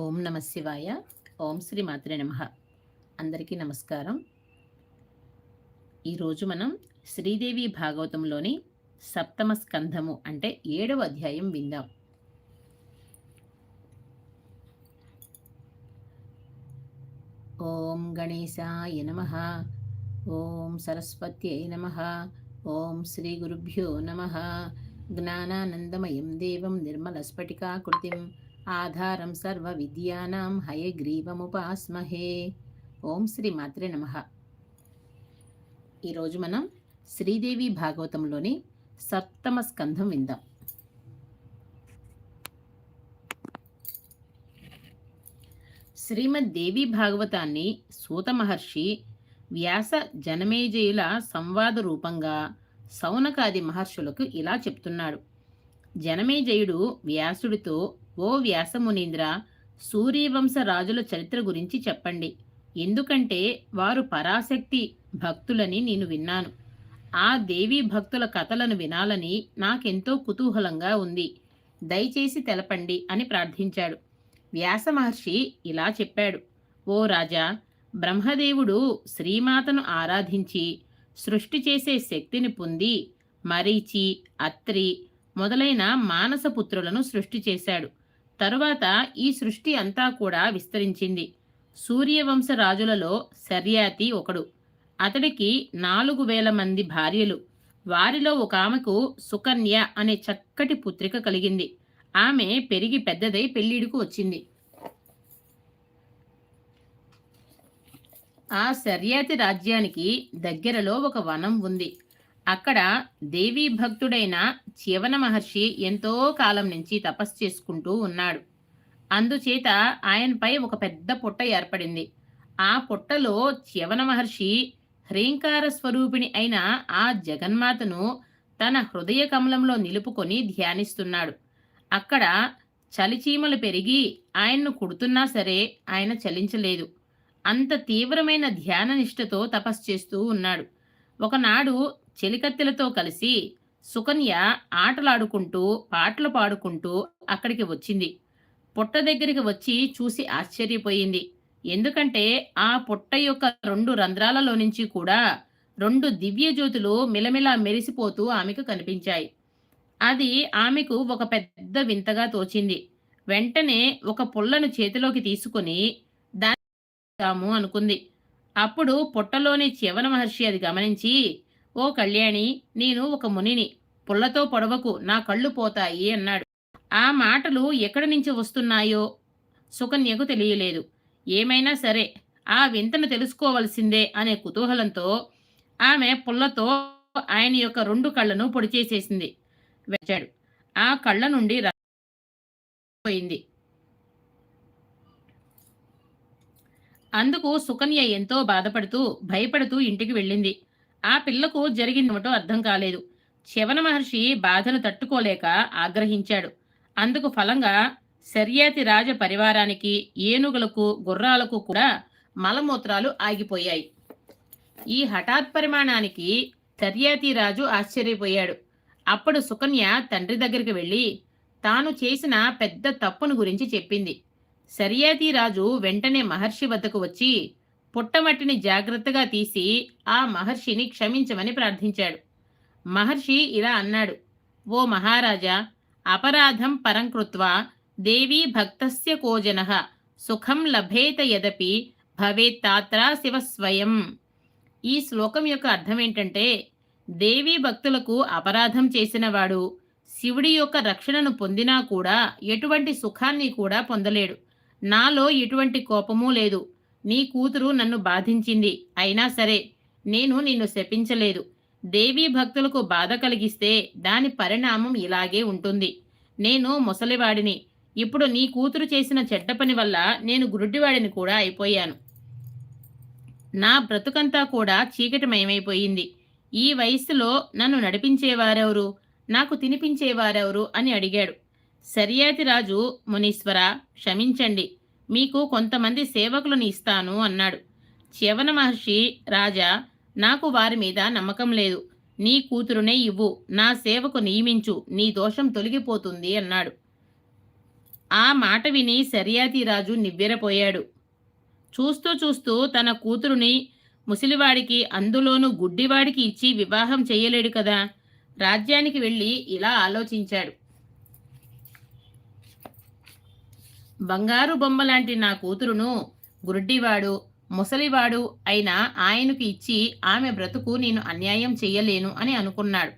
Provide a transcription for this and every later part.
ఓం నమ శివాయ. ఓం శ్రీ మాత్రే నమ. అందరికీ నమస్కారం. ఈరోజు మనం శ్రీదేవి భాగవతంలోని సప్తమ స్కంధము అంటే ఏడవ అధ్యాయం విందాం. ఓం గణేశాయ నమ. ఓం సరస్వత్యై నమ. ఓం శ్రీ గురుభ్యో నమ. జ్ఞానానందమయం దేవం నిర్మలస్ఫటికాకృతిం ఆధారం సర్వ విద్యానాం హయగ్రీవముపాస్మహే. ఓం శ్రీ మాత్రే నమ. ఈరోజు మనం శ్రీదేవి భాగవతంలోని సప్తమ స్కంధం విందాం. శ్రీమద్దేవి భాగవతాన్ని సూత మహర్షి వ్యాస జనమేజయుల సంవాద రూపంగా సౌనకాది మహర్షులకు ఇలా చెప్తున్నాడు. జనమేజయుడు వ్యాసుడితో ఓ వ్యాసమునీంద్ర సూర్యవంశ రాజుల చరిత్ర గురించి చెప్పండి. ఎందుకంటే వారు పరాశక్తి భక్తులని నేను విన్నాను. ఆ దేవీ భక్తుల కథలను వినాలని నాకెంతో కుతూహలంగా ఉంది. దయచేసి తెలపండి అని ప్రార్థించాడు. వ్యాస మహర్షి ఇలా చెప్పాడు. ఓ రాజా బ్రహ్మదేవుడు శ్రీమాతను ఆరాధించి సృష్టి చేసే శక్తిని పొంది మరీచి అత్రి మొదలైన మానసపుత్రులను సృష్టి చేశాడు. తరువాత ఈ సృష్టి అంతా కూడా విస్తరించింది. సూర్యవంశ రాజులలో శర్యాతి ఒకడు. అతడికి నాలుగు వేల మంది భార్యలు. వారిలో ఒక ఆమెకు సుకన్య అనే చక్కటి పుత్రిక కలిగింది. ఆమె పెరిగి పెద్దదై పెళ్ళిడుకు వచ్చింది. ఆ శర్యాతి రాజ్యానికి దగ్గరలో ఒక వనం ఉంది. అక్కడ దేవీ భక్తుడైన చివన మహర్షి ఎంతో కాలం నుంచి తపస్సు చేసుకుంటూ ఉన్నాడు. అందుచేత ఆయనపై ఒక పెద్ద పుట్ట ఏర్పడింది. ఆ పుట్టలో చివన మహర్షి హ్రీంకార స్వరూపిణి అయిన ఆ జగన్మాతను తన హృదయ కమలంలో నిలుపుకొని ధ్యానిస్తున్నాడు. అక్కడ చలిచీమలు పెరిగి ఆయన్ను కుడుతున్నా సరే ఆయన చలించలేదు. అంత తీవ్రమైన ధ్యాన నిష్టతో తపస్సు చేస్తూ ఉన్నాడు. ఒకనాడు చెలికత్తెలతో కలిసి సుకన్య ఆటలాడుకుంటూ పాటలు పాడుకుంటూ అక్కడికి వచ్చింది. పుట్ట దగ్గరికి వచ్చి చూసి ఆశ్చర్యపోయింది. ఎందుకంటే ఆ పుట్ట యొక్క రెండు రంధ్రాలలో నుంచి కూడా రెండు దివ్య జ్యోతులు మిలమిలా మెరిసిపోతూ ఆమెకు కనిపించాయి. అది ఆమెకు ఒక పెద్ద వింతగా తోచింది. వెంటనే ఒక పుల్లను చేతిలోకి తీసుకుని దాని అనుకుంది. అప్పుడు పుట్టలోని చివన మహర్షి అది గమనించి ఓ కళ్యాణి నేను ఒక మునిని. పుల్లతో పొడవకు నా కళ్ళు పోతాయి అన్నాడు. ఆ మాటలు ఎక్కడి నుంచి వస్తున్నాయో సుకన్యకు తెలియలేదు. ఏమైనా సరే ఆ వింతను తెలుసుకోవలసిందే అనే కుతూహలంతో ఆమె పుల్లతో ఆయన యొక్క రెండు కళ్ళను పొడిచేసేసింది వచ్చాడు ఆ కళ్ళ నుండి పోయింది. అందుకు సుకన్య ఎంతో బాధపడుతూ భయపడుతూ ఇంటికి వెళ్ళింది. ఆ పిల్లకు జరిగిందేమిటో అర్థం కాలేదు. శవన మహర్షి బాధను తట్టుకోలేక ఆగ్రహించాడు. అందుకు ఫలంగా శర్యాతి రాజ పరివారానికి ఏనుగులకు గుర్రాలకు కూడా మలమూత్రాలు ఆగిపోయాయి. ఈ హఠాత్ పరిమాణానికి శర్యాతి రాజు ఆశ్చర్యపోయాడు. అప్పుడు సుకన్య తండ్రి దగ్గరికి వెళ్ళి తాను చేసిన పెద్ద తప్పును గురించి చెప్పింది. రాజు వెంటనే మహర్షి వద్దకు వచ్చి పుట్టమట్టిని జాగ్రత్తగా తీసి ఆ మహర్షిని క్షమించమని ప్రార్థించాడు. మహర్షి ఇలా అన్నాడు ఓ మహారాజా అపరాధం పరంకృత్వ దేవీ భక్తస్య కోజన సుఖం లభేత యదపి భవేత్తాత్రా శివ స్వయం. ఈ శ్లోకం యొక్క అర్థం ఏంటంటే దేవీ భక్తులకు అపరాధం చేసినవాడు శివుడి యొక్క రక్షణను పొందినా కూడా ఎటువంటి సుఖాన్ని కూడా పొందలేడు. నాలో ఎటువంటి కోపమూ లేదు. నీ కూతురు నన్ను బాధించింది. అయినా సరే నేను నిన్ను శపించలేదు. దేవీ భక్తులకు బాధ కలిగిస్తే దాని పరిణామం ఇలాగే ఉంటుంది. నేను ముసలివాడిని. ఇప్పుడు నీ కూతురు చేసిన చెడ్డ పని వల్ల నేను గురుడ్డివాడిని కూడా అయిపోయాను. నా బ్రతుకంతా కూడా చీకటిమయమైపోయింది. ఈ వయస్సులో నన్ను నడిపించేవారెవరు? నాకు తినిపించేవారెవరు? అని అడిగాడు. సరియాతి రాజు మునీశ్వర క్షమించండి. మీకు కొంతమంది సేవకులను ఇస్తాను అన్నాడు. చ్యవన మహర్షి రాజా నాకు వారి మీద నమ్మకం లేదు. నీ కూతురునే ఇవ్వు. నా సేవకు నియమించు. నీ దోషం తొలగిపోతుంది అన్నాడు. ఆ మాట విని రాజు నివ్వెరపోయాడు. చూస్తూ చూస్తూ తన కూతురుని ముసలివాడికి అందులోనూ గుడ్డివాడికి ఇచ్చి వివాహం చేయలేడు కదా? రాజ్యానికి వెళ్ళి ఇలా ఆలోచించాడు. బంగారు బొమ్మ లాంటి నా కూతురును గురుడ్డివాడు ముసలివాడు అయిన ఆయనకు ఇచ్చి ఆమె బ్రతుకు నేను అన్యాయం చెయ్యలేను అని అనుకున్నాడు.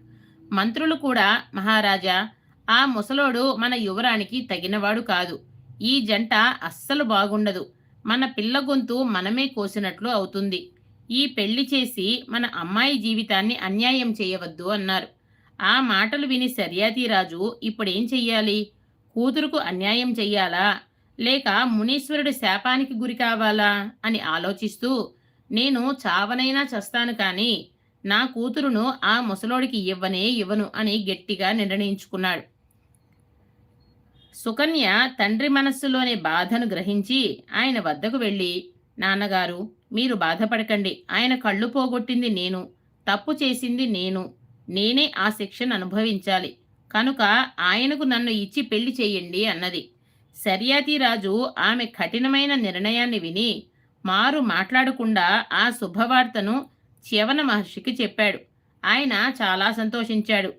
మంత్రులు కూడా మహారాజా ఆ ముసలోడు మన యువరానికి తగినవాడు కాదు. ఈ జంట అస్సలు బాగుండదు. మన పిల్ల గొంతు మనమే కోసినట్లు అవుతుంది. ఈ పెళ్ళి చేసి మన అమ్మాయి జీవితాన్ని అన్యాయం చేయవద్దు అన్నారు. ఆ మాటలు విని సర్యాతీరాజు ఇప్పుడేం చెయ్యాలి? కూతురుకు అన్యాయం చెయ్యాలా? లేక మునీశ్వరుడి శాపానికి గురి కావాలా అని ఆలోచిస్తూ నేను చావనైనా చస్తాను కానీ నా కూతురును ఆ ముసలోడికి ఇవ్వనే ఇవ్వను అని గట్టిగా నిర్ణయించుకున్నాడు. సుకన్య తండ్రి మనస్సులోని బాధను గ్రహించి ఆయన వద్దకు వెళ్ళి నాన్నగారు మీరు బాధపడకండి. ఆయన కళ్ళు పోగొట్టింది నేను. తప్పు చేసింది నేను. నేనే ఆ శిక్షను అనుభవించాలి. కనుక ఆయనకు నన్ను ఇచ్చి పెళ్ళి చేయండి అన్నది. రాజు ఆమె కఠినమైన నిర్ణయాన్ని విని మారు మాట్లాడకుండా ఆ శుభవార్తను చివన మహర్షికి చెప్పాడు. ఆయన చాలా సంతోషించాడు.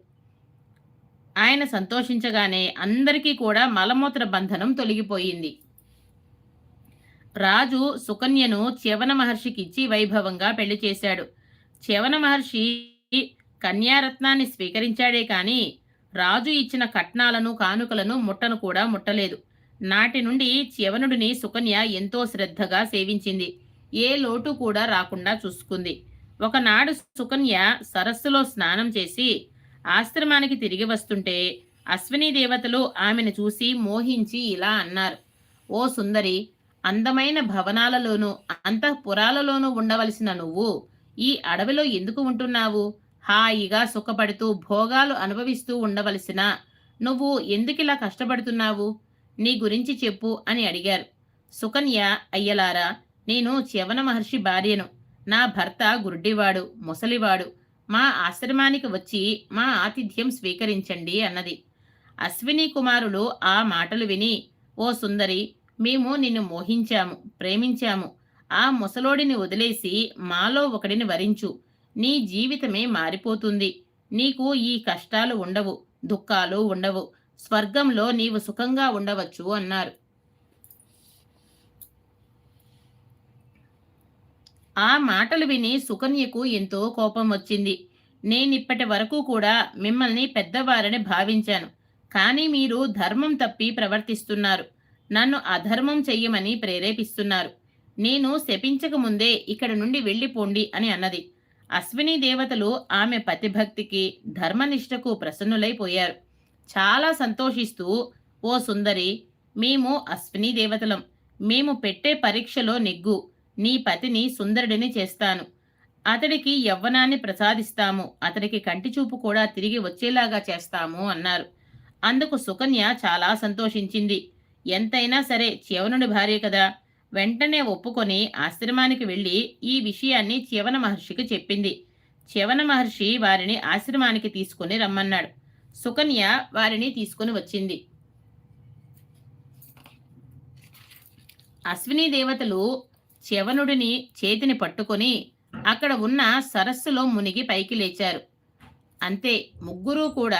ఆయన సంతోషించగానే అందరికీ కూడా మలమూత్ర బంధనం తొలగిపోయింది. రాజు సుకన్యను చివన మహర్షికి ఇచ్చి వైభవంగా పెళ్ళి చేశాడు. చివన మహర్షి కన్యారత్నాన్ని స్వీకరించాడే కానీ రాజు ఇచ్చిన కట్నాలను కానుకలను ముట్టను కూడా ముట్టలేదు. నాటి నుండి చ్యవనుడిని సుకన్య ఎంతో శ్రద్ధగా సేవించింది. ఏ లోటు కూడా రాకుండా చూసుకుంది. ఒకనాడు సుకన్య సరస్సులో స్నానం చేసి ఆశ్రమానికి తిరిగి వస్తుంటే అశ్విని దేవతలు ఆమెను చూసి మోహించి ఇలా అన్నారు. ఓ సుందరి అందమైన భవనాలలోనూ అంతఃపురాలలోనూ ఉండవలసిన నువ్వు ఈ అడవిలో ఎందుకు ఉంటున్నావు? హాయిగా సుఖపడుతూ భోగాలు అనుభవిస్తూ ఉండవలసిన నువ్వు ఎందుకిలా కష్టపడుతున్నావు? నీ గురించి చెప్పు అని అడిగారు. సుకన్య అయ్యలారా నేను చ్యవన మహర్షి భార్యను. నా భర్త గుడ్డివాడు ముసలివాడు. మా ఆశ్రమానికి వచ్చి మా ఆతిథ్యం స్వీకరించండి అన్నది. అశ్విని కుమారులు ఆ మాటలు విని ఓ సుందరి మేము నిన్ను మోహించాము ప్రేమించాము. ఆ ముసలోడిని వదిలేసి మాలో ఒకడిని వరించు. నీ జీవితమే మారిపోతుంది. నీకు ఈ కష్టాలు ఉండవు దుఃఖాలు ఉండవు. స్వర్గంలో నీవు సుఖంగా ఉండవచ్చు అన్నారు. ఆ మాటలు విని సుకన్యకు ఎంతో కోపం వచ్చింది. నేనిప్పటి వరకు కూడా మిమ్మల్ని పెద్దవారని భావించాను. కానీ మీరు ధర్మం తప్పి ప్రవర్తిస్తున్నారు. నన్ను అధర్మం చెయ్యమని ప్రేరేపిస్తున్నారు. నేను శపించక ముందే ఇక్కడ నుండి వెళ్ళిపోండి అని అన్నది. అశ్విని దేవతలు ఆమె పతిభక్తికి ధర్మనిష్టకు ప్రసన్నులైపోయారు. చాలా సంతోషిస్తూ ఓ సుందరి మేము అశ్విని దేవతలం. మేము పెట్టే పరీక్షలో నెగ్గు. నీ పతిని సుందరుడిని చేస్తాను. అతడికి యవ్వనాన్ని ప్రసాదిస్తాము. అతడికి కంటి చూపు కూడా తిరిగి వచ్చేలాగా చేస్తాము అన్నారు. అందుకు సుకన్య చాలా సంతోషించింది. ఎంతైనా సరే చివనుడి భార్య కదా. వెంటనే ఒప్పుకొని ఆశ్రమానికి వెళ్ళి ఈ విషయాన్ని చివన మహర్షికి చెప్పింది. చివన మహర్షి వారిని ఆశ్రమానికి తీసుకుని రమ్మన్నాడు. సుకన్య వారిని తీసుకుని వచ్చింది. అశ్విని దేవతలు చ్యవనుడిని చేతిని పట్టుకొని అక్కడ ఉన్న సరస్సులో మునిగి పైకి లేచారు. అంతే ముగ్గురూ కూడా